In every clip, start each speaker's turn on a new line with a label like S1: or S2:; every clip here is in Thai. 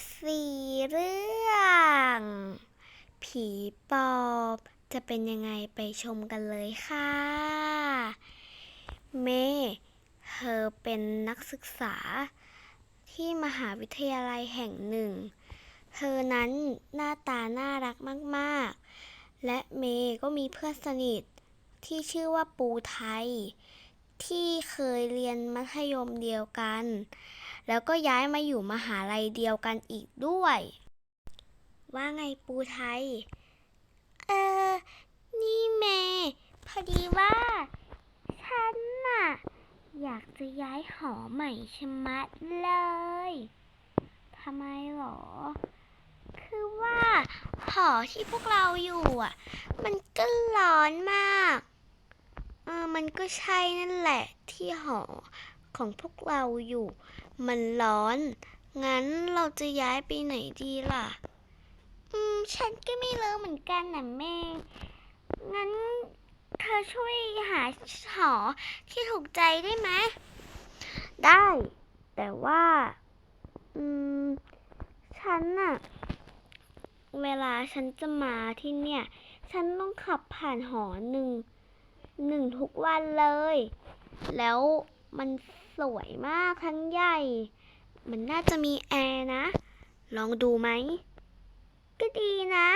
S1: สี่เรื่อง ผีปอบจะเป็นยังไงไปชมกันเลยค่ะ เมย์เธอเป็นนักศึกษาที่มหาวิทยาลัยแห่งหนึ่ง เธอนั้นหน้าตาน่ารักมากๆ และเมย์ก็มีเพื่อนสนิทที่ชื่อว่าปูไทย ที่เคยเรียนมัธยมเดียวกัน แล้วก็ย้ายมาอยู่มหาลัยเดียวกันอีกด้วย ว่าไงปูไทย เออ นี่เมย์พอดีว่า ฉันน่ะ อยากจะย้ายหอใหม่ชะมัดเลยทำไมหรอ คือว่าหอที่พวกเราอยู่อะ มันก็ร้อนมากเออมันก็ใช่นั่นแหละที่หอของพวกเราอยู่ มันร้อน งั้นเราจะย้ายไปไหนดีล่ะ อืม ฉันก็ไม่รู้เหมือนกันนะแม่ งั้นเธอช่วยหาหอที่ถูกใจได้ไหม ได้ แต่ว่า อืม ฉันน่ะ เวลาฉันจะมาที่เนี่ย ฉันต้องขับผ่านหอหนึ่ง หนึ่งทุกวันเลย แล้วมัน สวยมากทั้งใหญ่ มันน่าจะมีแอร์นะ ลองดูไหม ก็ดีนะ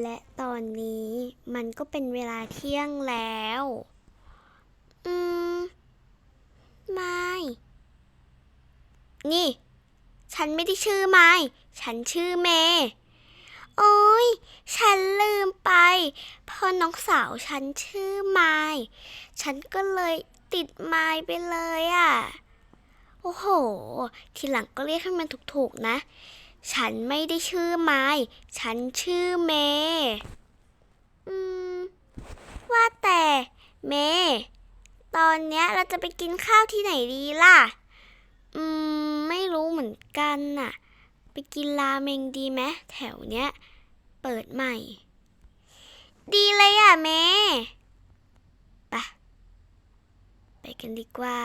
S1: และตอนนี้มันก็เป็นเวลาเที่ยงแล้ว อืม ไม่ นี่ ฉันไม่ได้ชื่อไม้ฉันชื่อเมย์ โอ้ย ฉันลืมไป เพราะน้องสาวฉันชื่อไม้ฉันก็เลยติดไม้ไปเลยอะ โอ้โห ทีหลังก็เรียกให้มันถูกๆนะ ฉันไม่ได้ชื่อไม้ฉันชื่อเมย์อืม ว่าแต่เมย์ตอนเนี้ยเราจะไปกินข้าวที่ไหนดีล่ะ อืม ไม่รู้เหมือนกันน่ะ ไปกินราเมงดีไหมแถวเนี้ย เปิดใหม่ ดีเลยอะเมย์ไปไปกันดีกว่า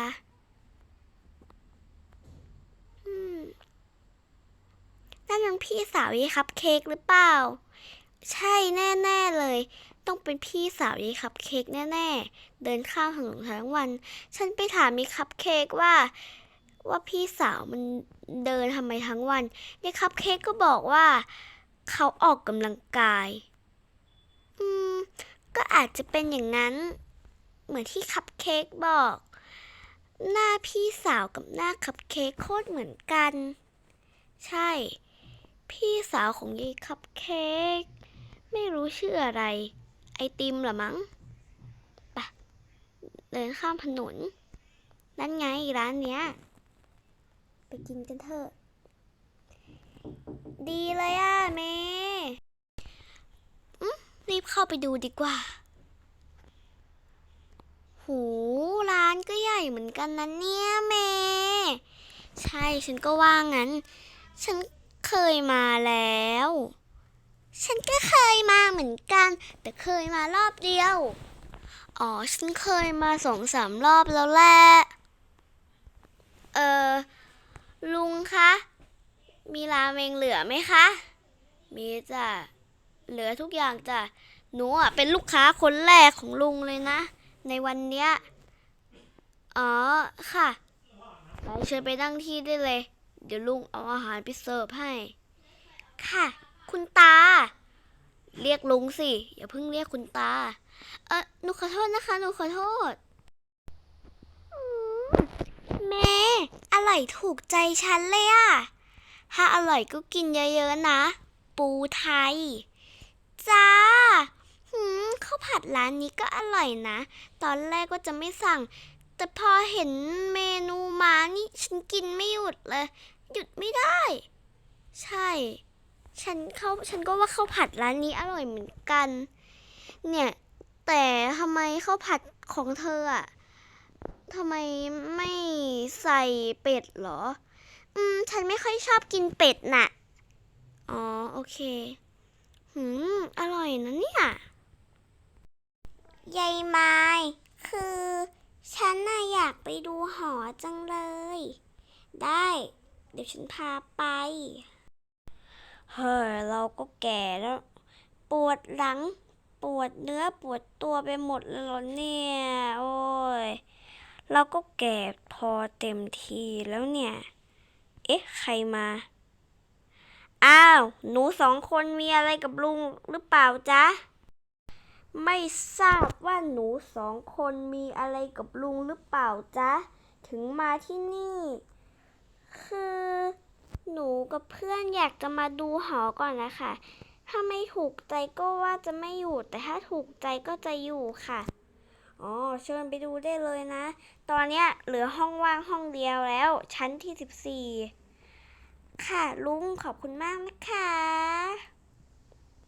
S1: อืมนั่นยังพี่สาวยีคัพเค้กหรือเปล่า ใช่แน่ๆเลย ต้องเป็นพี่สาวยีคัพเค้กแน่ๆ เดินข้ามถนนทั้งวัน ฉันไปถามยีคัพเค้กว่า ว่าพี่สาวมันเดินทำไมทั้งวันยีคัพเค้กก็บอกว่า เขาออกกำลังกาย อืม ก็อาจจะเป็นอย่างนั้น เหมือนที่คัพเค้กบอก หน้าพี่สาวกับหน้าคัพเค้กโคตรเหมือนกัน ใช่ พี่สาวของยายคัพเค้กไม่รู้ชื่ออะไร ไอติมหรอมั้งไปะเดินข้ามถนนนั่นไงร้านเนี้ย ไปกินกันเถอะ ดีเลยอะเมย์รีบเข้าไปดูดีกว่า หูร้านก็ใหญ่เหมือนกันนะเนี่ยเมย์ใช่ฉันก็ว่างั้น ฉันเคยมาแล้ว ฉันก็เคยมาเหมือนกัน แต่เคยมารอบเดียว อ๋อ ฉันเคยมาสองสามรอบแล้วแหละ เออ ลุงคะ มีราเมงเหลือไหมคะ มีจ้ะ เหลือทุกอย่างจ้ะ หนูอะเป็นลูกค้าคนแรกของลุงเลยนะ ในวันเนี้ย อ๋อค่ะไปเชิญไปนั่งที่ได้เลย เดี๋ยวลุงเอาอาหารไปเสิร์ฟให้ ค่ะ คุณตา เรียกลุงสิ อย่าเพิ่งเรียกคุณตา เออหนูขอโทษนะคะ หนูขอโทษ เมอร่อยถูกใจฉันเลยอะถ้าอร่อยก็กินเยอะๆนะ ปูไทย จ้าหืมข้าวผัดร้านนี้ก็อร่อยนะ ตอนแรกก็จะไม่สั่ง แต่พอเห็นเมนูมานี่ฉันกินไม่หยุดเลย หยุดไม่ได้ ใช่ ฉันเขาฉันก็ว่าข้าวผัดร้านนี้อร่อยเหมือนกัน เนี่ย แต่ทำไมข้าวผัดของเธออะ ทำไมไม่ใส่เป็ดเหรอ อืม ฉันไม่ค่อยชอบกินเป็ดน่ะ อ๋อ โอเค หืม อร่อยนะเนี่ยยายไม้คือ ฉันน่ะอยากไปดูหอจังเลย ได้ เดี๋ยวฉันพาไป เฮ้ย เราก็แก่แล้ว ปวดหลัง ปวดเนื้อปวดตัวไปหมดแล้วเหรอเนี่ย โอ้ย เราก็แก่พอเต็มทีแล้วเนี่ย เอ๊ะ ใครมา อ้าว หนูสองคนมีอะไรกับลุงหรือเปล่าจ๊ะ ไม่ทราบว่าหนูสองคนมีอะไรกับลุงหรือเปล่าจ๊ะ ถึงมาที่นี่ คือ หนูกับเพื่อนอยากจะมาดูหอก่อนนะคะ ถ้าไม่ถูกใจก็ว่าจะไม่อยู่ แต่ถ้าถูกใจก็จะอยู่ค่ะ อ๋อเชิญไปดูได้เลยนะ ตอนเนี้ยเหลือห้องว่างห้องเดียวแล้ว ชั้นที่สิบสี่ค่ะลุงขอบคุณมากนะคะ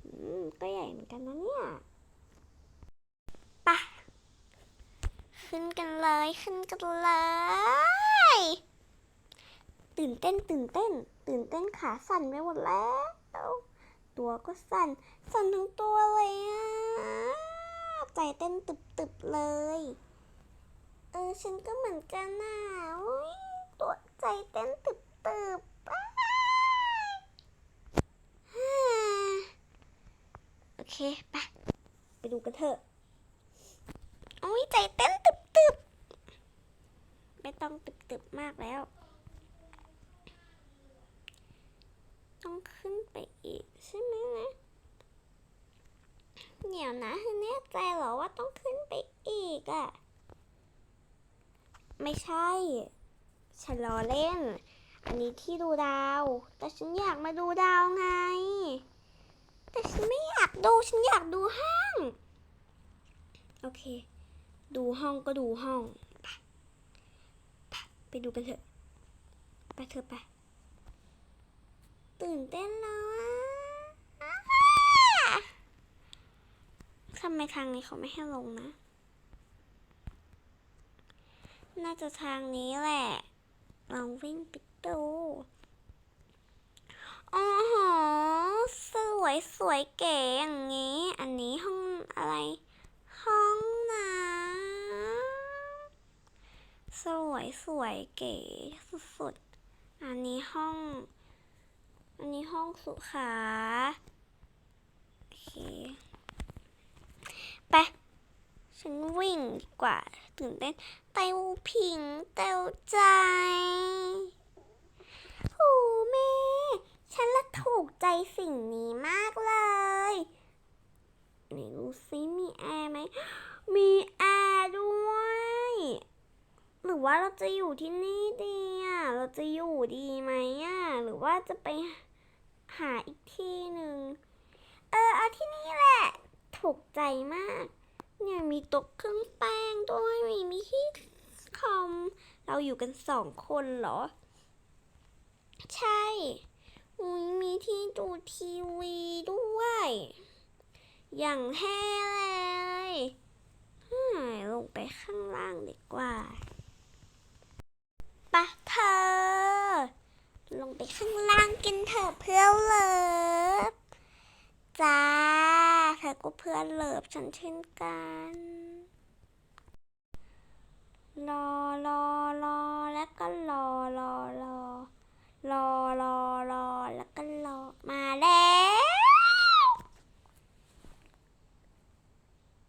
S1: อืมก็ใหญ่เหมือนกันนะเนี่ยไปะขึ้นกันเลยขึ้นกันเลย ตื่นเต้นตื่นเต้น ตื่นเต้นขาสั่นไปหมดแล้ว ตัวก็สั่น สั่นทั้งตัวเลย ใจเต้นตึบๆเลย เออฉันก็เหมือนกันน่ะอุ๊ยตัวใจเต้นตึบๆอ้ายฮ่าโอเคไปไปดูกันเถอะโอ้ยใจเต้นตึบๆไม่ต้องตึบๆมากแล้ว ต้องขึ้นไปอีกใช่ไหมนะเดี๋ยวนะเธอแน่ใจเหรอว่าต้องขึ้นไป อะไม่ใช่ ฉันล้อเล่น อันนี้ที่ดูดาว แต่ฉันอยากมาดูดาวไง แต่ฉันไม่อยากดู ฉันอยากดูห้องโอเค ดูห้องก็ดูห้องไปไปดูกันเถอะ ไปเถอะไป ตื่นเต้นแล้วอะทำไมทางนี้เขาไม่ให้ลงนะ น่าจะทางนี้แหละ ลองวิ่งไปดูอ๋อโหสวยสวยเก๋อย่างนี้ อันนี้ห้องอะไร ห้องน้ำสวยสวยเก๋สุดๆ อันนี้ห้อง อันนี้ห้องสุขาโอเค ไป ฉันวิ่งดีกว่า ตื่นเต้นเต้วผิงเต้วใจโอ้แม่ ฉันละถูกใจสิ่งนี้มากเลยไหนดูซิมีแอร์ไหม มีแอร์ด้วย หรือว่าเราจะอยู่ที่นี่ดีอะ เราจะอยู่ดีไหมอะ หรือว่าจะไปหาอีกที่หนึ่ง เออ เอาที่นี่แหละ ถูกใจมาก เนี่ยมีโต๊ะเครื่องแป้งด้วยมีมีที่คอม เราอยู่กันสองคนเหรอ ใช่อุ้ยมีที่ดูทีวีด้วย อย่างแท้เลยฮ่าลงไปข้างล่างดีกว่าปะเธอ ลงไปข้างล่างกันเถอะเพื่อนเลิฟจ้า เธอก็เพื่อนเลิฟฉันเช่นกัน รอรอรอแล้วก็รอรอรอรอรอรอแล้วก็รอมาแล้ว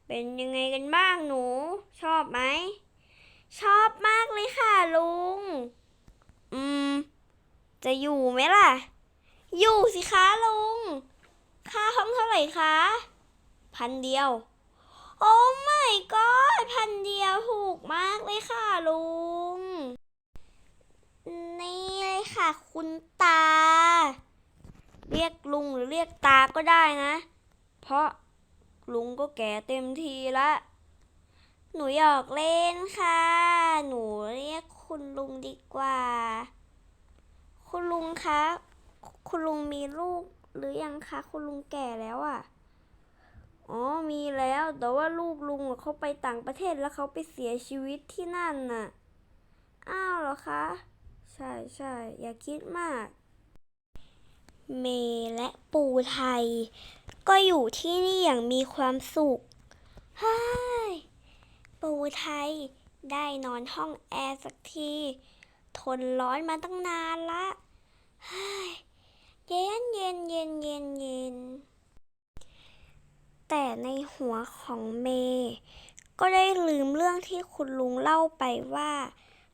S1: เป็นยังไงกันบ้างหนู ชอบไหม ชอบมากเลยค่ะลุง อืม จะอยู่ไหมล่ะ อยู่สิคะลุง ค่าห้องเท่าไหร่คะ พันเดียว โอ้ my god พันเดียวถูกมากเลยค่ะลุง นี่เลยค่ะ คุณตา เรียกลุงหรือเรียกตาก็ได้นะ เพราะลุงก็แก่เต็มทีละหนูหยอกเล่นค่ะ หนูเรียกคุณลุงดีกว่า คุณลุงคะ คุณลุงมีลูกหรือยังคะ คุณลุงแก่แล้วอะ่ะ อ๋อมีแล้ว แต่ว่าลูกลุงเขาไปต่างประเทศแล้วเขาไปเสียชีวิตที่นั่นน่ะ อ้าวเหรอคะ ใช่ใช่อย่าคิดมาก เมย์และปูไทย ก็อยู่ที่นี่อย่างมีความสุขฮ้ยปูไทยได้นอนห้องแอร์สักที ทนร้อนมาตั้งนานละเฮ้ยเย็นเย็นเย็นเย็นเย็น แต่ในหัวของเมย์ก็ได้ลืมเรื่องที่คุณลุงเล่าไปว่า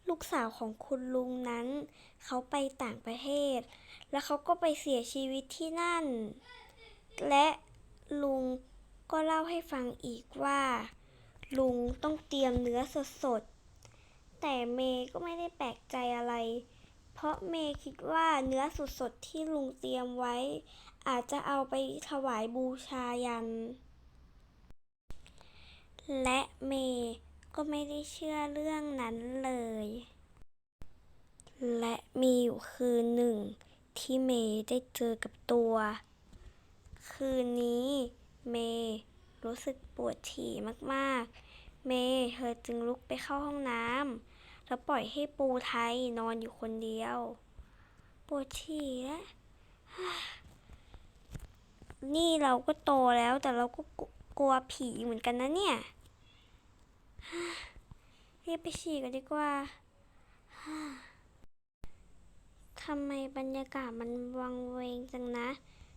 S1: ลูกสาวของคุณลุงนั้น เขาไปต่างประเทศ แล้วเขาก็ไปเสียชีวิตที่นั่น และลุงก็เล่าให้ฟังอีกว่า ลุงต้องเตรียมเนื้อสดๆ แต่เมย์ก็ไม่ได้แปลกใจอะไร เพราะเมย์คิดว่าเนื้อสดๆที่ลุงเตรียมไว้ อาจจะเอาไปถวายบูชายัน และเมย์ก็ไม่ได้เชื่อเรื่องนั้นเลย และมีอยู่คืนหนึ่ง ที่เมย์ได้เจอกับตัว คืนนี้เมย์รู้สึกปวดฉี่มากๆ เมย์เธอจึงลุกไปเข้าห้องน้ำแล้วปล่อยให้ปูไทยนอนอยู่คนเดียว ปวดฉี่แล้วนี่เราก็โตแล้วแต่เราก็กลัวผีเหมือนกันนะเนี่ย รีบไปฉี่กันดีกว่า ทำไมบรรยากาศมันวังเวงจังนะ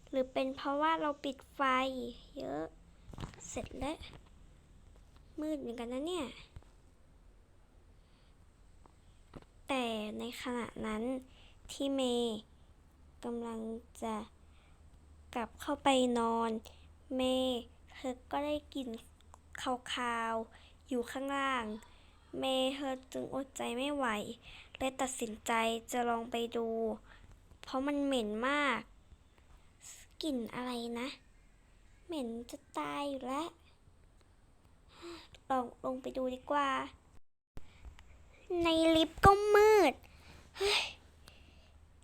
S1: หรือเป็นเพราะว่าเราปิดไฟ เยอะ เสร็จแล้ว มืดเหมือนกันนะเนี่ย แต่ในขณะนั้นที่เมย์กำลังจะกลับเข้าไปนอน เมย์เธอก็ได้กลิ่นคาวๆ อยู่ข้างล่าง เมเธอจึงอดใจไม่ไหวและตัดสินใจจะลองไปดู เพราะมันเหม็นมากกลิ่นอะไรนะ เหม็นจะตายอยู่แล้ว ลองลงไปดูดีกว่า ในลิฟต์ก็มืดเฮ้ย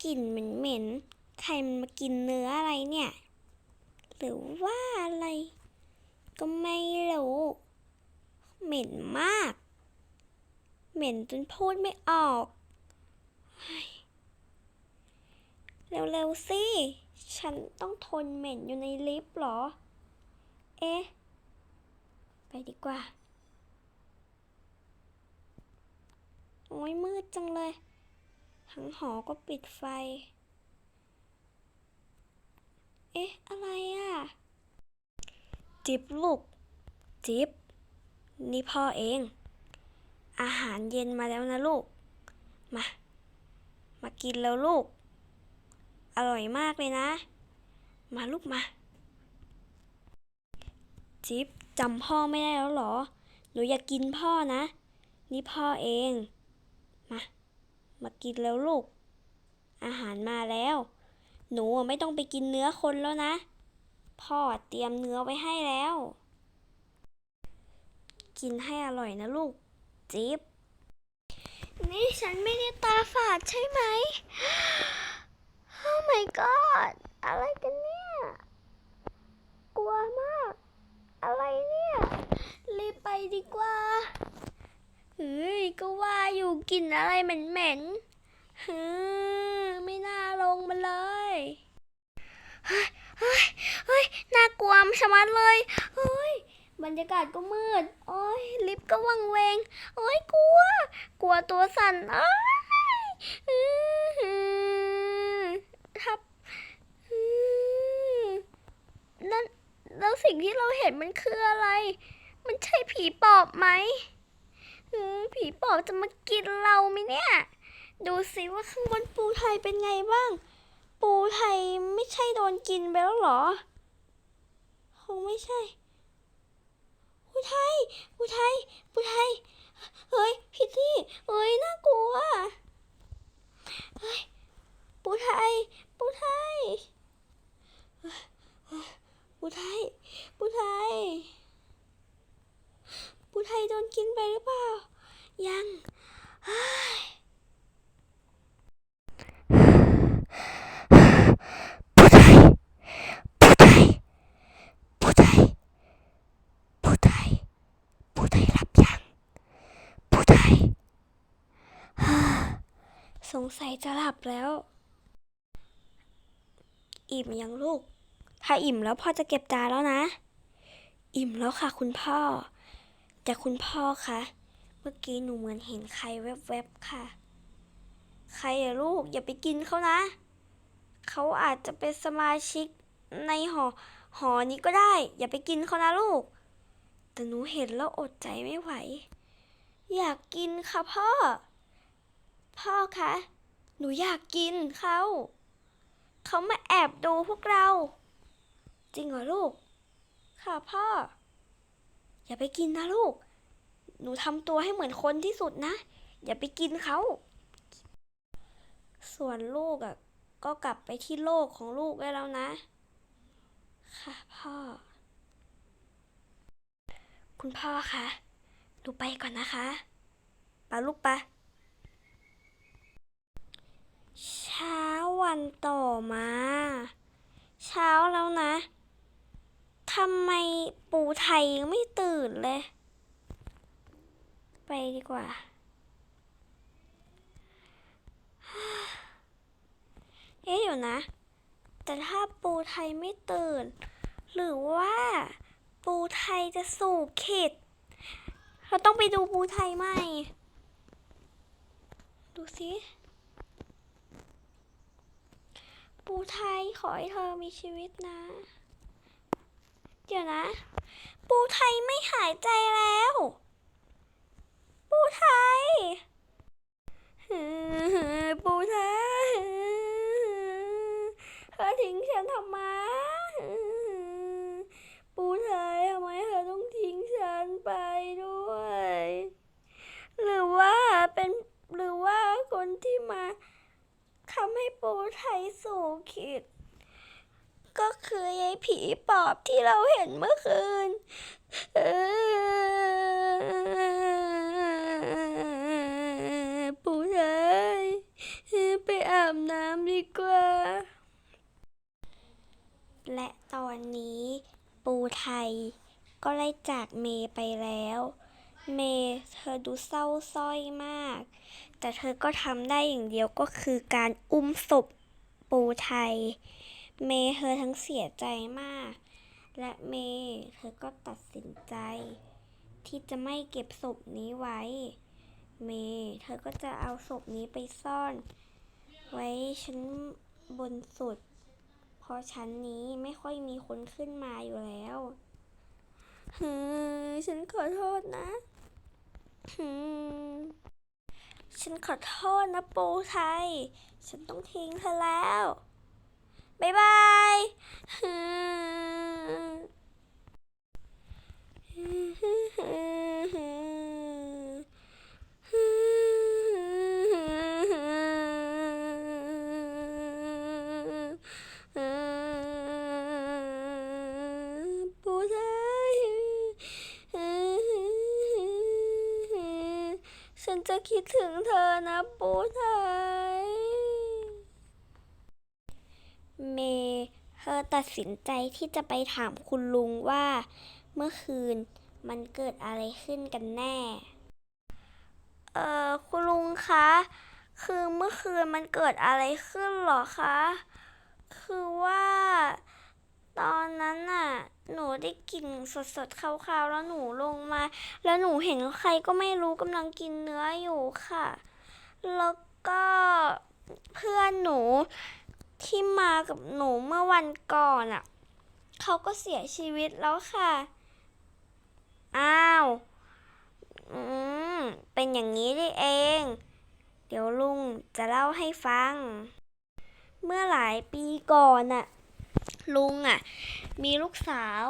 S1: กลิ่นเหม็นเหม็นๆใครมันมากินเนื้ออะไรเนี่ย หรือว่าอะไร ก็ไม่รู้ เหม็นมาก เหม็นจนพูดไม่ออกเร็วๆสิ ฉันต้องทนเหม็นอยู่ในลิฟต์เหรอ เอ๊ะ ไปดีกว่า โอ้ยมืดจังเลย ทั้งหอก็ปิดไฟ เอ๊ะ อะไรอะ จิบลูก จิบ นี่พ่อเอง อาหารเย็นมาแล้วนะลูก มา มากินแล้วลูก อร่อยมากเลยนะ มาลูกมา จิ๊บจำพ่อไม่ได้แล้วเหรอ หนูอยากกินพ่อนะ นี่พ่อเอง มา มากินแล้วลูก อาหารมาแล้ว หนูไม่ต้องไปกินเนื้อคนแล้วนะ พ่อเตรียมเนื้อไว้ให้แล้ว กินให้อร่อยนะลูก จิ๊บ นี่ฉันไม่ได้ตาฝาดใช่ไหม Oh my god อะไรกันเนี่ย กลัวมาก อะไรเนี่ย รีบไปดีกว่า เฮ้ย ก็ว่าอยู่กินอะไรเหม็นๆฮือไม่น่าลงมาเลยเฮ้ยเฮ้ยเฮ้ยน่ากลัวชะมัดเลย เฮ้ย บรรยากาศก็มืด โอ้ยลิฟต์ก็วังเวง โอ้ยกลัว กลัวตัวสั่นอ้ายอื้อหือทับนั่นแล้วสิ่งที่เราเห็นมันคืออะไร มันใช่ผีปอบไหมผีปอบจะมากินเราไหมเนี่ย ดูสิว่าข้างบนปูไทยเป็นไงบ้าง ปูไทยไม่ใช่โดนกินไปแล้วเหรอ คงไม่ใช่ ปูไทยปูไทยปูไทยเฮ้ยพี่ที่เฮ้ยน่ากลัวเฮ้ยปูไทยปูไทยปูไทยปูไทยปูไทยโดนกินไปหรือเปล่า ยังเฮ้ยปูไทย ปูไทย ปูไทย ปูไทย ปูไทยหลับยัง ปูไทย ส งสัยจะหลับแล้ว อิ่มยังลูก ถ้าอิ่มแล้วพ่อจะเก็บจานแล้วนะ อิ่มแล้วค่ะ คุณพ่อ แต่คุณพ่อคะเมื่อกี้หนูเหมือนเห็นใครแวบๆค่ะ ใครอะลูกอย่าไปกินเขานะ เขาอาจจะเป็นสมาชิกในหอหอนี้ก็ได้ อย่าไปกินเขานะลูก แต่หนูเห็นแล้วอดใจไม่ไหว อยากกินค่ะพ่อ พ่อคะ หนูอยากกินเขา เขามาแอบดูพวกเรา จริงเหรอลูก ค่ะพ่อ อย่าไปกินนะลูก หนูทำตัวให้เหมือนคนที่สุดนะ อย่าไปกินเขา ส่วนลูกอะ ก็กลับไปที่โลกของลูกได้แล้วนะ ค่ะพ่อ คุณพ่อคะ หนูไปก่อนนะคะไปาลูกปะ เช้าวันต่อมา เช้าแล้วนะทำไมปูไทยยังไม่ตื่นเลย ไปดีกว่า เอ๊ะเดี๋ยวนะ แต่ถ้าปูไทยไม่ตื่น หรือว่าปูไทยจะสู่ขิดเราต้องไปดูปูไทยไหม ดูสิ ปูไทยขอให้เธอมีชีวิตนะ เดี๋ยวนะ ปูไทยไม่หายใจแล้ว ปูไทยปูไทยเธอทิ้งฉันทำไมปูไทยทำไมเธอต้องทิ้งฉันไปด้วย หรือว่าเป็นหรือว่าคนที่มา ทำให้ปูไทยสู่ขิด ก็คือยายผีปอบที่เราเห็นเมื่อคืนปูไทยไปอาบน้ำดีกว่า และตอนนี้ปูไทยก็ไล่จากเมย์ไปแล้ว เมย์เธอดูเศร้าสร้อยมาก แต่เธอก็ทำได้อย่างเดียวก็คือการอุ้มศพปูไทย เมเธอทั้งเสียใจมาก และเมเธอก็ตัดสินใจ ที่จะไม่เก็บศพนี้ไว้ เมเธอก็จะเอาศพนี้ไปซ่อน ไว้ชั้นบนสุด เพราะชั้นนี้ไม่ค่อยมีคนขึ้นมาอยู่แล้วฮึฉันขอโทษนะฮึ ฉันขอโทษนะปูไทย ฉันต้องทิ้งเธอแล้ว บ๊ายบายฮึปูไทย ฉันจะคิด ถึงเธอนะปูไทย เมเธอตัดสินใจที่จะไปถามคุณลุงว่า เมื่อคืนมันเกิดอะไรขึ้นกันแน่ เอ่อ คุณลุงคะ คือเมื่อคืนมันเกิดอะไรขึ้นหรอคะ คือว่า ตอนนั้นน่ะ หนูได้กลิ่นสดๆคาวๆ แล้วหนูลงมา แล้วหนูเห็นใครก็ไม่รู้กำลังกินเนื้ออยู่ค่ะ แล้วก็เพื่อนหนูที่มากับหนูเมื่อวันก่อนอะเขาก็เสียชีวิตแล้วค่ะ อ้าว อืม เป็นอย่างนี้นี่เอง เดี๋ยวลุงจะเล่าให้ฟัง เมื่อหลายปีก่อนน่ะ ลุงอะ มีลูกสาว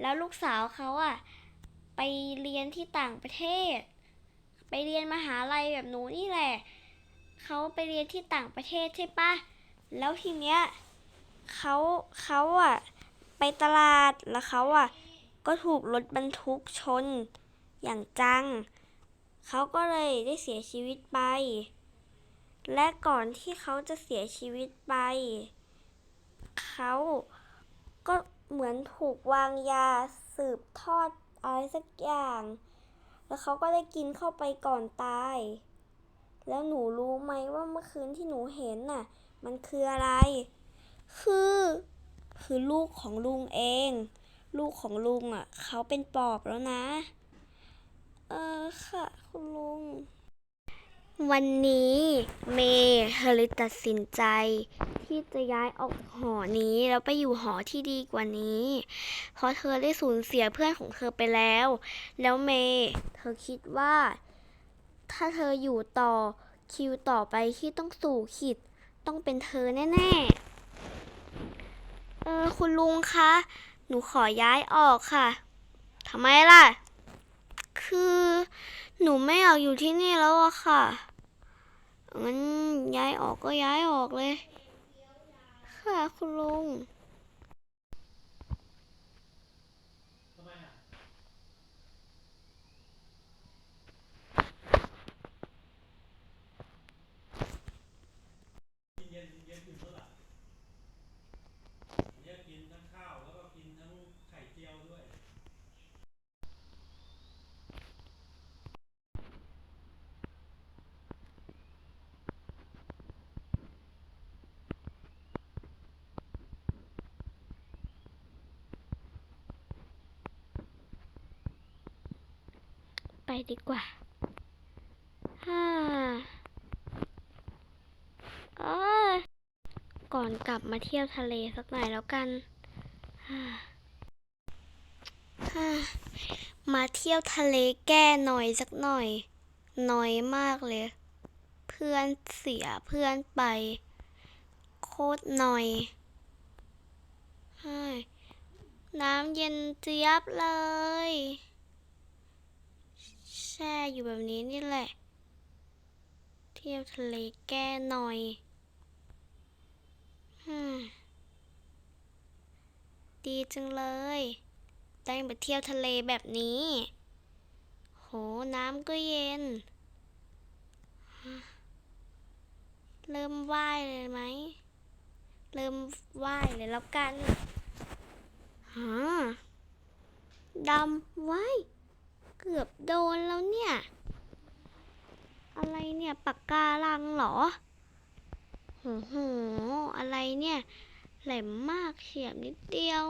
S1: แล้วลูกสาวเขาอะ ไปเรียนที่ต่างประเทศ ไปเรียนมหาลัยแบบหนูนี่แหละเขาไปเรียนที่ต่างประเทศใช่ปะแล้วทีเนี้ยเขาเขาอะ ไปตลาดแล้วเขาอะ ก็ถูกรถบรรทุกชนอย่างจัง เขาก็เลยได้เสียชีวิตไป และก่อนที่เขาจะเสียชีวิตไป เขาก็เหมือนถูกวางยาสืบทอดอะไรสักอย่าง แล้วเขาก็ได้กินเข้าไปก่อนตาย แล้วหนูรู้ไหมว่าเมื่อคืนที่หนูเห็นน่ะ มันคืออะไร คือ คือลูกของลุงเอง ลูกของลุงอะ เขาเป็นปอบแล้วนะ เออค่ะ คุณลุง วันนี้เมย์เธอเลยตัดสินใจ ที่จะย้ายออกจากหอนี้แล้วไปอยู่หอที่ดีกว่านี้ เพราะเธอได้สูญเสียเพื่อนของเธอไปแล้ว แล้วเมย์เธอคิดว่า ถ้าเธออยู่ต่อคิวต่อไปที่ต้องสู่ขิดต้องเป็นเธอแน่ๆ เออคุณลุงคะ หนูขอย้ายออกค่ะทำไมล่ะ คือหนูไม่อยากอยู่ที่นี่แล้วอะค่ะ งั้นย้ายออกก็ย้ายออกเลย ค่ะคุณลุง
S2: เนี่ยกินทั้งข้าวแล้วก็กินทั้งไข่เจียวด้วย
S1: ไป ดีกว่าฮ่าเอ้ยก่อนกลับมาเที่ยวทะเลสักหน่อยแล้วกันฮ่าฮ่ามาเที่ยวทะเลแก้หน่อยสักหน่อยหน่อยมากเลย เพื่อนเสียเพื่อนไป โคตรหน่อยฮ้ยน้ำเย็นเจี๊ยบเลย แช่อยู่แบบนี้นี่แหละ เที่ยวทะเลแก้หน่อยฮึดีจังเลย ได้มาเที่ยวทะเลแบบนี้ โห น้ำก็เย็น เริ่มว่ายเลยไหม เริ่มว่ายเลยแล้วกันฮะดำว่าย กือบโดนแล้วเนี่ย อะไรเนี่ยปากการังเหรอโหโหอะไรเนี่ย แหลมมากเฉียบนิดเดียว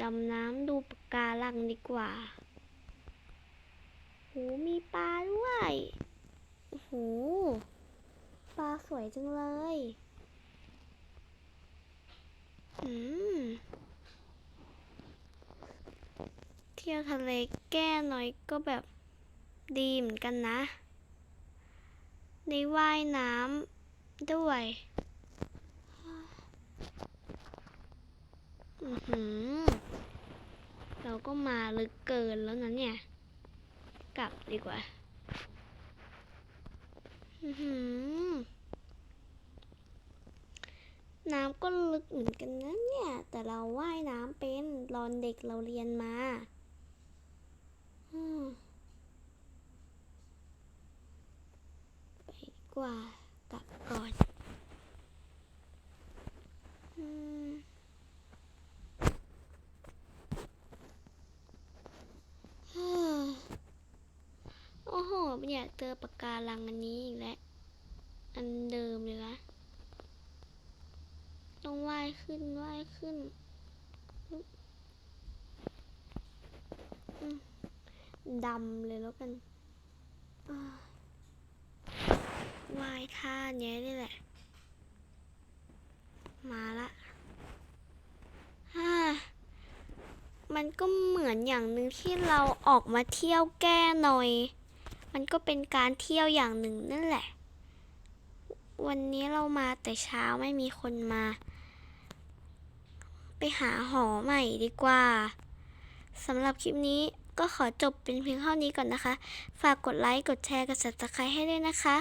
S1: ดำน้ำดูปากการังดีกว่าโหมีปลาด้วยโหปลาสวยจังเลย อืม เที่ยวทะเลแก้หน่อยก็แบบดีเหมือนกันนะ ได้ว่ายน้ำด้วยอือหือเราก็มาลึกเกินแล้วนะเนี่ย กลับดีกว่าอือหือน้ำก็ลึกเหมือนกันนะเนี่ย แต่เราว่ายน้ำเป็นตอนเด็กเราเรียนมา ไปกว่ากลับก่อนอืมฮ่าโอ้โหไม่อยากเจอปากการังอันนี้อีกแล้ว อันเดิมเลยนะต้องว่ายขึ้นว่ายขึ้นปึ๊บอืม ดำเลยแล้วกันวายท่าเนี้ยนี่แหละ มาละฮ่ามันก็เหมือนอย่างหนึ่งที่เราออกมาเที่ยวแก้หน่อย มันก็เป็นการเที่ยวอย่างหนึ่งนั่นแหละ วันนี้เรามาแต่เช้าไม่มีคนมา ไปหาหอใหม่ดีกว่าสำหรับคลิปนี้ ก็ขอจบเป็นเพียงเท่านี้ก่อนนะคะ ฝากกดไลค์ กดแชร์ กด subscribe ให้ด้วยนะคะ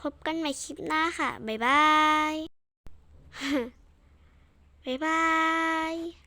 S1: พบกันใหม่คลิปหน้าค่ะ บ๊ายบาย บ๊ายบาย